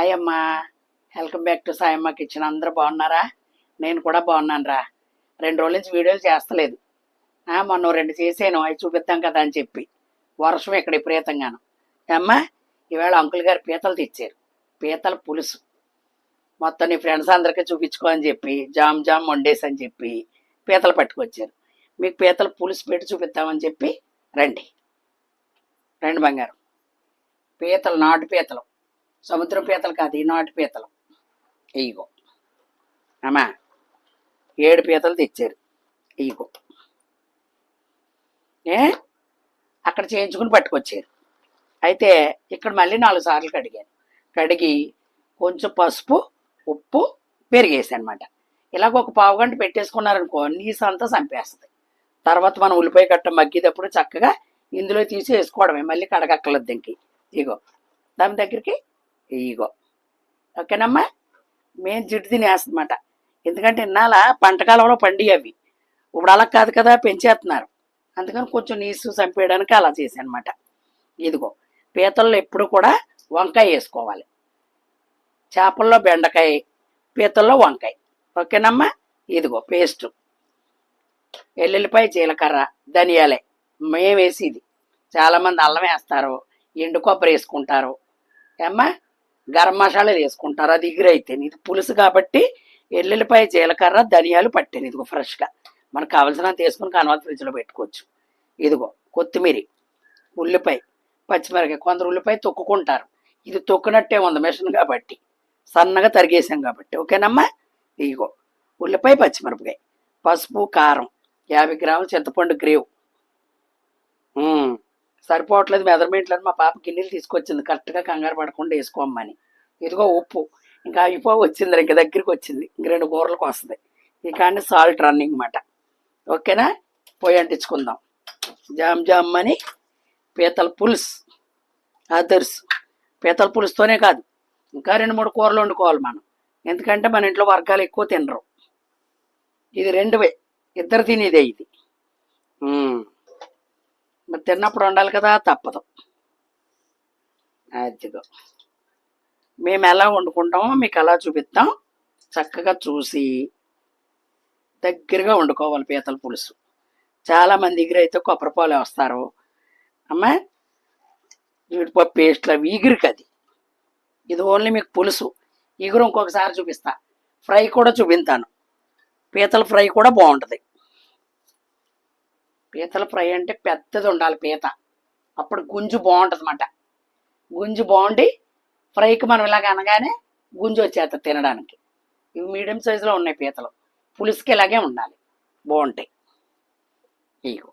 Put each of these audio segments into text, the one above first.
Hi అమ్మా. Welcome back to Sayamma kitchen అందరూ బాగున్నారా? నేను కూడా బాగున్నాను రా రెండు రోజుల నుంచి వీడియోలు చేస్తలేదు. మొన్న రెండు చేసాను అవి చూపిద్దాం కదా అని చెప్పి. వర్షం ఇక్కడ విపరీతంగాను. అమ్మా ఈవేళ అంకుల్ గారు పీతలు తెచ్చారు. పీతల పులుసు. మొత్తం నీ ఫ్రెండ్స్ అందరికీ చూపించుకో అని చెప్పి జామ్ జామ్ వండేసి అని చెప్పి పీతలు పట్టుకొచ్చారు. మీకు పీతల పులుసు పెట్టి చూపిద్దామని చెప్పి రండి. రండి బంగారం. పీతలు నాటు పీతలు. సముద్రం పీతలు కాదు ఈనాటి నాటు పీతలు. ఇయ్యగో అమ్మా ఏడు పీతలు తెచ్చారు. ఇయ్యగో ఏ? అక్కడ చేయించుకుని పట్టుకొచ్చారు. అయితే ఇక్కడ మళ్ళీ నాలుగు సార్లు కడిగాను. కడిగి కొంచెం పసుపు ఉప్పు పెరిగేసానమాట ఇలాగ ఒక పావు గంట పెట్టేసుకున్నారనుకో నీసు అంతా చంపేస్తుంది తర్వాత మనం ఉల్లిపాయ కట్ట మగ్గేటప్పుడు చక్కగా ఇందులో తీసి వేసుకోవడమే. మళ్ళీ కడగక్కర్లేదు దీనికి. ఇగో. దాని దగ్గరికి ఇగో. ఓకేనమ్మా? మేము జిడ్డు తినేస్తుందన్నమాట ఎందుకంటే ఇన్నాళ పంటకాలంలో పండి అవి. ఇప్పుడు అలా కాదు కదా పెంచేస్తున్నారు. అందుకని కొంచెం నీసు చంపేయడానికి అలా చేశాను అనమాట ఇదిగో పీతల్లో ఎప్పుడు కూడా వంకాయ వేసుకోవాలి. చేపల్లో బెండకాయ పీతల్లో వంకాయ. ఓకేనమ్మా? ఇదిగో పేస్ట్. ఎల్లుల్లిపాయ జీలకర్ర ధనియాలే. మేము వేసి ఇది చాలామంది అల్లం వేస్తారు ఎండు కొబ్బరి వేసుకుంటారు. ఏమ్మా? గరం మసాలాలు వేసుకుంటారు. అది ఎగురైతే ఇది పులుసు కాబట్టి ఎల్లుల్లిపాయ జీలకర్ర ధనియాలు పట్టాను ఇదిగో ఫ్రెష్గా. మనకు కావాల్సినంత వేసుకుని కనవాలి ఫ్రిడ్జ్లో పెట్టుకోవచ్చు. ఇదిగో కొత్తిమీర ఉల్లిపాయ పచ్చిమిరకాయ కొందరు ఉల్లిపాయ తొక్కుకుంటారు. ఇది తొక్కునట్టే ఉంది మిషన్ కాబట్టి. సన్నగా తరిగేసాం కాబట్టి. ఓకేనమ్మా? ఇదిగో ఉల్లిపాయ పచ్చిమిరపకాయ పసుపు కారం యాభై గ్రాములు చింతపండు గ్రేవ్. సరిపోవట్లేదు మెజర్మెంట్లు అని మా పాప గిన్నెలు తీసుకొచ్చింది. కరెక్ట్గా కంగారు పడకుండా వేసుకోమని ఇదిగో ఉప్పు. ఇంకా అయిపో వచ్చింది ఇంక దగ్గరికి వచ్చింది. ఇంక రెండు కూరలకు వస్తుంది. ఈ కానీ సాల్ట్ రన్నింగ్ మాట. ఓకేనా? పోయి అంటించుకుందాం. జామ్ జామ్ అని పీతల పులుసు. అదర్స్ పీతల పులుసుతోనే కాదు. ఇంకా రెండు మూడు కూరలు వండుకోవాలి మనం. ఎందుకంటే మన ఇంట్లో వర్గాలు ఎక్కువ తినరు. ఇది రెండువే. ఇద్దరు తినేదే ఇది. మరి తిన్నప్పుడు ఉండాలి కదా తప్పదు. అదిగో. మేము ఎలా వండుకుంటామో మీకు అలా చూపిస్తాం చక్కగా చూసి దగ్గరగా వండుకోవాలి పీతల పులుసు. చాలా మంది దగ్గర అయితే కొబ్బరిపాలు వేస్తారు. అమ్మా జీడిపప్పు పేస్ట్లు అవి ఈగురికి అది. ఇది ఓన్లీ మీకు పులుసు. ఈగురు ఇంకొకసారి చూపిస్తా. ఫ్రై కూడా చూపిస్తాను పీతల ఫ్రై కూడా బాగుంటుంది. పీతల ఫ్రై అంటే పెద్దది ఉండాలి పీత. అప్పుడు గుంజు బాగుంటుంది అన్నమాట గుంజు బాగుండి ఫ్రైకి మనం ఇలాగ అనగానే గుంజు వచ్చేస్తుంది తినడానికి. ఇవి మీడియం సైజులో ఉన్నాయి పీతలు. పులుసుకి ఇలాగే ఉండాలి. బాగుంటాయి. ఇగో.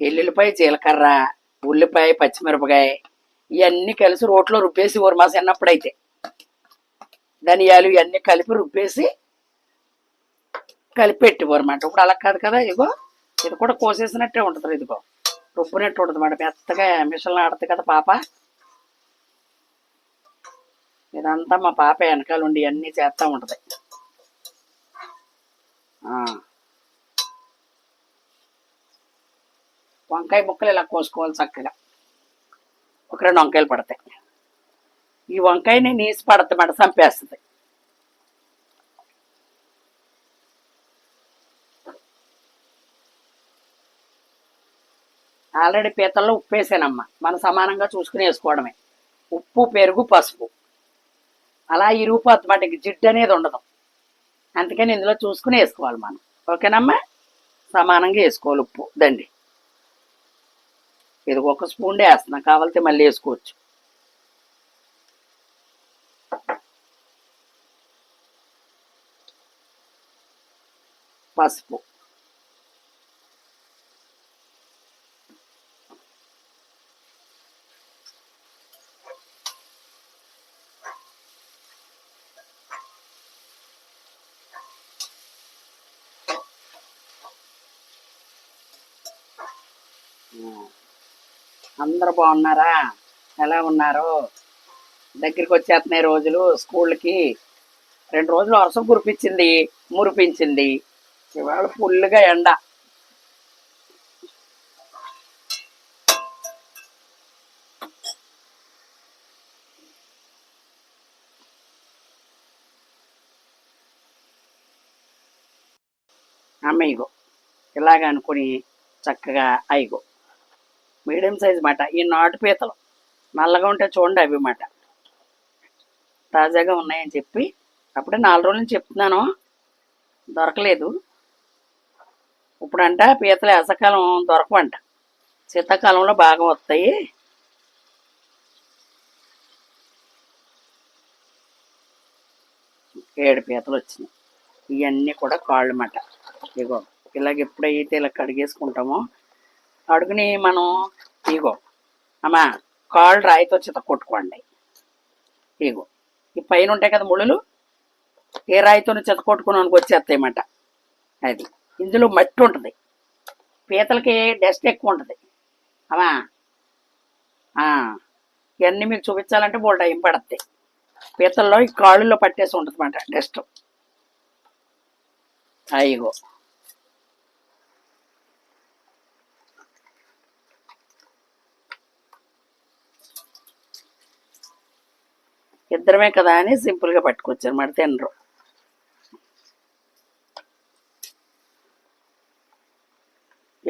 ఎల్లుల్లిపాయ జీలకర్ర ఉల్లిపాయ పచ్చిమిరపకాయ ఇవన్నీ కలిసి రోట్లో రుబ్బేసి ఊరమా చిన్నప్పుడైతే ధనియాలు ఇవన్నీ కలిపి రుబ్బేసి కలిపి పెట్టిపోరమాట ఇప్పుడు అలా కాదు కదా ఇగో ఇది కూడా కోసేసినట్టే ఉంటుంది ఇదిగో. రుబ్బునట్టు ఉంటుంది మాట. మెత్తగా మిషన్లు ఆడుతుంది కదా పాప. ఇదంతా మా పాప వెనకాల ఉండి అన్నీ చేస్తూ ఉంటుంది. వంకాయ ముక్కలు ఇలా కోసుకోవాలి చక్కగా. ఒక రెండు వంకాయలు పడతాయి. ఈ వంకాయని నీసి పడతాయి మాట చంపేస్తుంది. ఆల్రెడీ పీతల్లో ఉప్పు వేసానమ్మా మనం సమానంగా చూసుకుని వేసుకోవడమే. ఉప్పు పెరుగు పసుపు. అలా ఇరిగిపోతుంది మాట ఇంక జిడ్డు అనేది ఉండదు. అందుకని ఇందులో చూసుకుని వేసుకోవాలి మనం. ఓకేనమ్మా? సమానంగా వేసుకోవాలి ఉప్పు. దండి. ఇది ఒక స్పూన్ వేస్తున్నా. కావాలితే మళ్ళీ వేసుకోవచ్చు. పసుపు. అందరు బాగున్నారా? ఎలా ఉన్నారు? దగ్గరికి వచ్చేస్తున్నాయి రోజులు స్కూళ్ళకి రెండు రోజులు వర్షం కురిపించింది మురిపించింది. ఇవాళ ఫుల్గా ఎండ. అమ్మ ఇగో ఇలాగ అనుకుని చక్కగా అయిగో మీడియం సైజ్ మాట. ఈ నాటు పీతలు నల్లగా ఉంటే చూడండి అవి మాట. తాజాగా ఉన్నాయని చెప్పి అప్పుడే నాలుగు రోజులు చెప్తున్నాను. దొరకలేదు. ఇప్పుడంట పీతలు ఎసకాలం దొరకవంట. శీతాకాలంలో బాగా వస్తాయి. ఏడు పీతలు వచ్చినాయి. ఇవన్నీ కూడా కాళ్ళు మాట. ఇగో ఇలాగ ఎప్పుడైతే ఇలా కడిగేసుకుంటామో అడుగుని మనం ఇగో అమ్మా కాళ్ళు రాయితో చిత కొట్టుకోండి. ఇగో ఈ పైన ఉంటాయి కదా ముళ్ళు? ఏ రాయితో చిత కొట్టుకున్నానికి వచ్చేస్తాయన్నమాట. అది ఇందులో మట్టి ఉంటుంది. పీతలకి డస్ట్ ఎక్కువ ఉంటుంది. అమ్మా ఇవన్నీ మీకు చూపించాలంటే బోల్ టైం పడుతుంది పీతల్లో ఈ కాళ్ళల్లో పట్టేసి ఉంటుంది అన్నమాట డస్ట్ అయ్యో ఇద్దరమే కదా అని సింపుల్గా పట్టుకొచ్చారు అనమాట తినరు.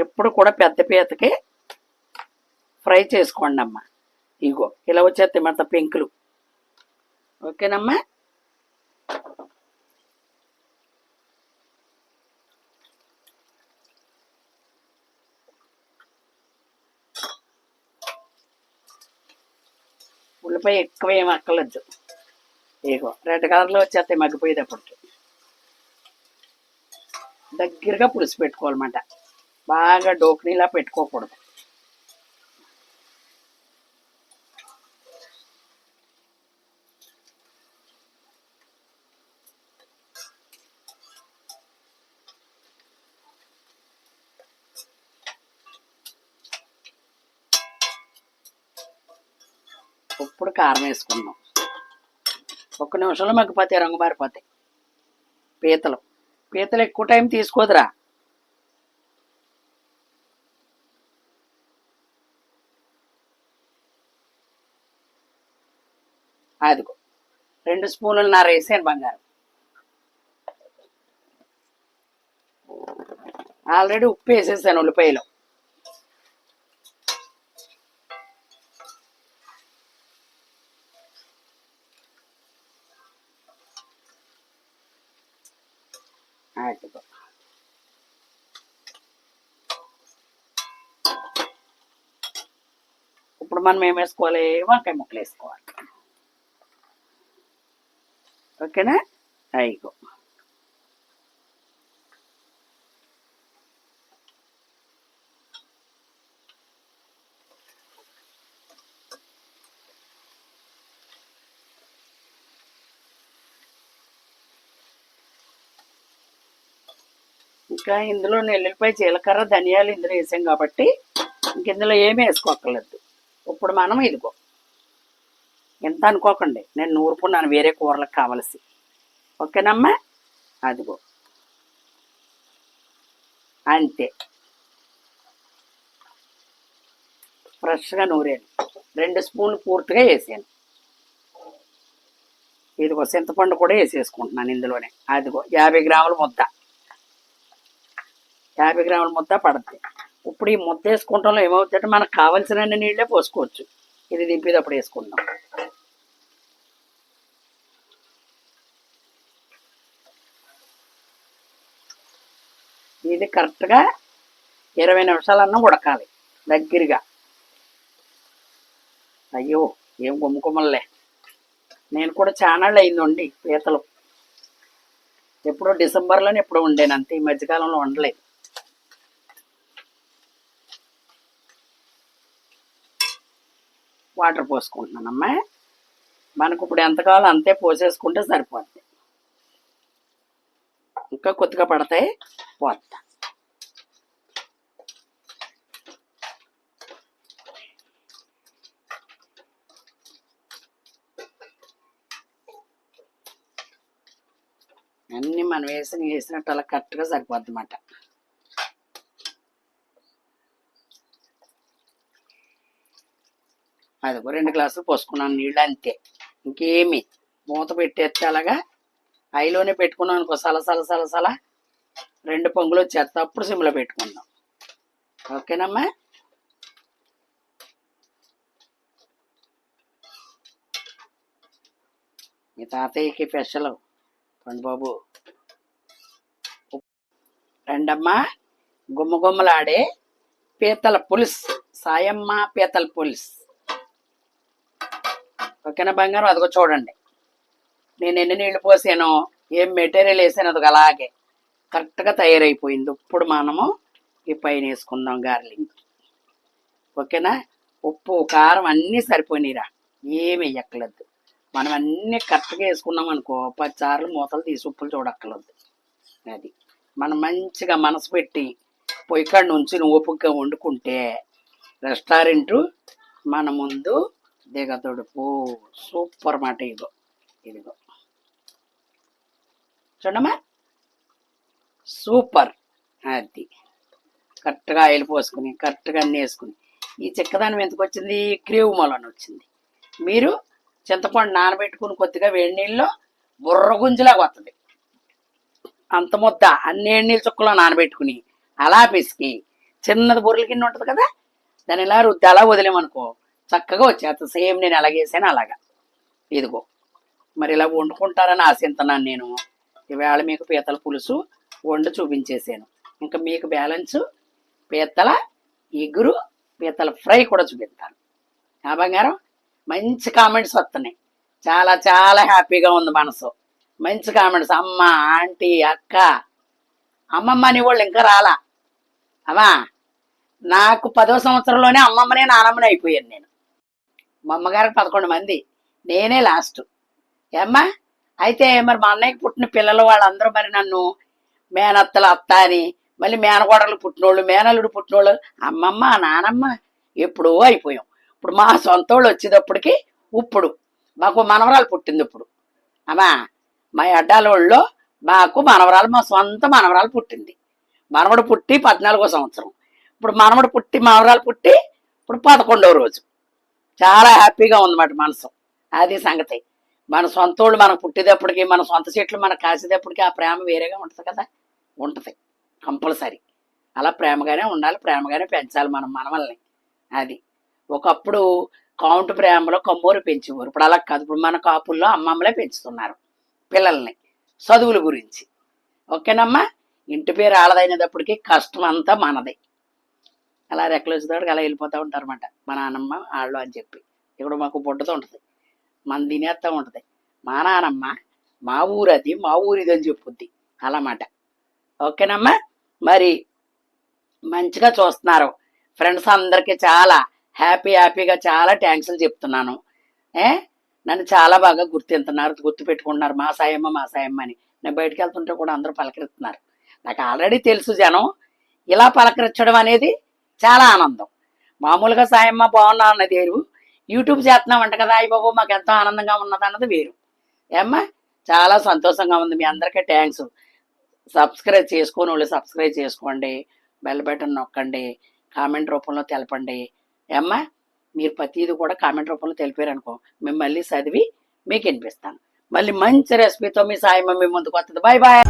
ఎప్పుడు కూడా పెద్ద పీతకి ఫ్రై చేసుకోండి అమ్మ ఇగో ఇలా వచ్చేస్తాయి మన పెంకులు. ఓకేనమ్మా? మగ్గిపోయి ఎక్కువ ఏం అక్కర్లేదు ఇగో రెడ్ కలర్లో వచ్చేస్తాయి మగ్గిపోయేటప్పటికి. దగ్గరగా పులుసు పెట్టుకోవాలన్నమాట. బాగా డోక్నీలా పెట్టుకోకూడదు ఇప్పుడు కారం వేసుకుందాం. ఒక్క నిమిషంలో మగ్గిపోతాయి రంగు మారిపోతాయి. పీతలు. పీతలు ఎక్కువ టైం తీసుకోదురా. అదిగో రెండు స్పూన్లు నార వేసాను బంగారం. ఆల్రెడీ ఉప్పు వేసేసాను ఉల్లిపాయలో. అదిగో ఇప్పుడు మనం ఏం వేసుకోవాలి వంకాయ ముక్కలు వేసుకోవాలి ఓకేనా అయిగో ఇంకా ఇందులో ఎల్లుల్లిపాయ జీలకర్ర ధనియాలు ఇందులో వేసాం కాబట్టి ఇంక ఇందులో ఏమీ వేసుకోక్కర్లేదు. ఇప్పుడు మనం ఇదిగో ఎంత అనుకోకండి నేను నూరుకున్నాను వేరే కూరలకు కావలసి. ఓకేనమ్మా? అదిగో. అంతే. ఫ్రెష్గా నూరాను. రెండు స్పూన్లు పూర్తిగా వేసాను. ఇదిగో చింతపండు కూడా వేసేసుకుంటున్నాను ఇందులోనే. అదిగో యాభై గ్రాముల ముద్ద. యాభై గ్రాముల ముద్ద పడుతుంది ఇప్పుడు ఈ ముద్ద వేసుకుంటాంలో ఏమవుతుందంటే మనకు కావలసిన నీళ్ళే పోసుకోవచ్చు. ఇది దింపేటప్పుడు వేసుకుందాం. ఇది కరెక్ట్గా ఇరవై నిమిషాలన్నా ఉడకాలి దగ్గరగా. అయ్యో ఏం గుమ్మకుమ్మలే నేను కూడా చాలా అయిందండి పీతలు. ఎప్పుడో డిసెంబర్లోనే ఎప్పుడో ఉండేను అంతే ఈ మధ్యకాలంలో ఉండలేదు. వాటర్ పోసుకుంటున్నానమ్మా మనకు ఇప్పుడు ఎంత కావాలో అంతే పోసేసుకుంటే సరిపోద్ది. ఇంకా కొద్దిగా పడతాయి పోతా అన్నీ మనం వేసిన వేసినట్టు అలా కరెక్ట్గా సరిపోద్ది అన్నమాట అది రెండు గ్లాసులు పోసుకున్నాను నీళ్ళు అంతే. ఇంకేమి. మూత పెట్టేస్తే అలాగా ఐలోనే పెట్టుకున్నాం అనుకో సల సల సల సల. రెండు పొంగులు వచ్చేస్తా. అప్పుడు సిమ్లో పెట్టుకుందాం. ఓకేనమ్మా? మీ తాతయ్యకి స్పెషల్. పండుబాబు రెండమ్మా గుమ్మ గుమ్మలాడే పీతల పులుసు. సాయమ్మ పీతల పులుసు. ఓకేనా బంగారం అదిగో చూడండి. నేను ఎన్ని నీళ్ళు పోసానో ఏం మెటీరియల్ వేసాను అదిగో అలాగే. కరెక్ట్గా తయారైపోయింది. ఇప్పుడు మనము ఈ పైన వేసుకుందాం గార్లింగ్ ఓకేనా? ఉప్పు కారం అన్నీ సరిపోయినాయిరా. ఏమి వేయక్కర్లేదు. మనం అన్నీ కరెక్ట్గా వేసుకున్నాం అనుకో పచ్చారులు మూతలు తీసి ఉప్పులు చూడక్కర్లేదు. అది. మనం మంచిగా మనసు పెట్టి పొయ్యి కాడ నుంచి ఓపికగా వండుకుంటే రెస్టారెంట్ మన ముందు దిగదొడుపు సూపర్ మాట ఇదిగో ఇదిగో చూడమ్మా సూపర్ అది కరెక్ట్గా ఆయిల్ పోసుకుని కరెక్ట్గా అన్నీ వేసుకుని ఈ చిక్కదానం ఎందుకు వచ్చింది క్రీవ్ మూలని వచ్చింది మీరు చింతపండు నానబెట్టుకుని కొద్దిగా వేడి నీళ్ళలో బుర్ర గుంజులాగా వస్తుంది అంత ముద్ద అన్ని నీళ్ళ చుక్కలో నానబెట్టుకుని అలా పిసికి చిన్నది బుర్రల కింద ఉంటుంది కదా దాన్ని ఇలా రుద్ది అలా వదిలేమనుకో చక్కగా వచ్చేస్తుంది. సేమ్ నేను ఎలాగేసాను అలాగా. ఇదిగో మరి ఇలా వండుకుంటారని ఆశిస్తున్నాను నేను. ఈవేళ మీకు పీతల పులుసు వండి చూపించేసాను ఇంకా మీకు బ్యాలెన్స్ పీతల ఎగురు పీతల ఫ్రై కూడా చూపిస్తాను. ఆ బంగారం? మంచి కామెంట్స్ వస్తున్నాయి. చాలా చాలా హ్యాపీగా ఉంది మనసు. మంచి కామెంట్స్. అమ్మ ఆంటీ అక్క అమ్మమ్మ అని వాళ్ళు ఇంకా రాలా. అమ్మా నాకు పదో సంవత్సరంలోనే అమ్మమ్మనే నానమ్మని అయిపోయాను నేను. మా అమ్మగారికి పదకొండు మంది. నేనే లాస్ట్ ఏమ్మా? అయితే మరి మా అన్నయ్యకి పుట్టిన పిల్లలు వాళ్ళందరూ మరి నన్ను మేనత్తల అత్త అని మళ్ళీ మేనగోడలు పుట్టినోళ్ళు మేనల్లుడు పుట్టినోళ్ళు. అమ్మమ్మ నానమ్మ ఎప్పుడో అయిపోయాం. ఇప్పుడు మా సొంత వాళ్ళు వచ్చేటప్పటికి ఇప్పుడు మాకు మనవరాలు పుట్టింది ఇప్పుడు. అమ్మా మా అడ్డాలోళ్ళలో మాకు మనవరాలు మా సొంత మనవరాలు పుట్టింది. మనవడు పుట్టి పద్నాలుగో సంవత్సరం. ఇప్పుడు మనవడు పుట్టి మనవరాలు పుట్టి ఇప్పుడు పదకొండవ రోజు. చాలా హ్యాపీగా ఉందన్నమాట మనసు. అది సంగతి. మన సొంతోళ్ళు మనకు పుట్టేటప్పటికి మన సొంత చెట్లు మనకు కాసేటప్పటికి ఆ ప్రేమ వేరేగా ఉంటుంది కదా? ఉంటుంది. కంపల్సరీ. అలా ప్రేమగానే ఉండాలి ప్రేమగానే పెంచాలి మనం మనవల్ని అది. ఒకప్పుడు కౌంటు ప్రేమలో కమ్మూరు పెంచేవారు. ఇప్పుడు అలా కాదు. ఇప్పుడు మన కాపుల్లో అమ్మమ్మలే పెంచుతున్నారు పిల్లల్ని. చదువుల గురించి. ఓకేనమ్మా? ఇంటి పేరు ఆడదైనప్పటికీ కష్టం అంతా మనదే. అలా రెక్కలు వచ్చేటప్పటికి అలా వెళ్ళిపోతూ ఉంటారు అనమాట మా నాన్నమ్మ వాళ్ళు అని చెప్పి. ఇక్కడ మాకు బుడ్డతో ఉంటుంది. మన తినేస్తూ ఉంటుంది. మా నానమ్మ మా ఊరు అది మా ఊరిది అని చెప్పుద్ది. అలామాట. ఓకేనమ్మా? మరి మంచిగా చూస్తున్నారు. ఫ్రెండ్స్ అందరికీ చాలా హ్యాపీ హ్యాపీగా చాలా థ్యాంక్స్లు చెప్తున్నాను. ఏ? నన్ను చాలా బాగా గుర్తింటున్నారు గుర్తు పెట్టుకుంటున్నారు మా సాయమ్మ మా సాయమ్మ అని. నేను బయటికి వెళ్తుంటే కూడా అందరూ పలకరిస్తున్నారు. నాకు ఆల్రెడీ తెలుసు జనం. ఇలా పలకరించడం అనేది చాలా ఆనందం. మామూలుగా సాయమ్మ బాగున్నా అన్నది వేరు. యూట్యూబ్ చేస్తున్నామంట కదా అయ్యి బాబు మాకు ఎంతో ఆనందంగా ఉన్నది అన్నది వేరు. ఏమ్మా చాలా సంతోషంగా ఉంది. మీ అందరికీ థ్యాంక్స్ సబ్స్క్రైబ్ చేసుకొని వాళ్ళు సబ్స్క్రైబ్ చేసుకోండి. బెల్ బటన్ నొక్కండి. కామెంట్ రూపంలో తెలపండి. ఏమ్మా మీరు ప్రతిదీ కూడా కామెంట్ రూపంలో తెలిపారు అనుకో మేము మళ్ళీ చదివి మీకు వినిపిస్తాను మళ్ళీ మంచి రెసిపీతో మీ సాయమ్మ మీ ముందుకు వస్తుంది. Bye bye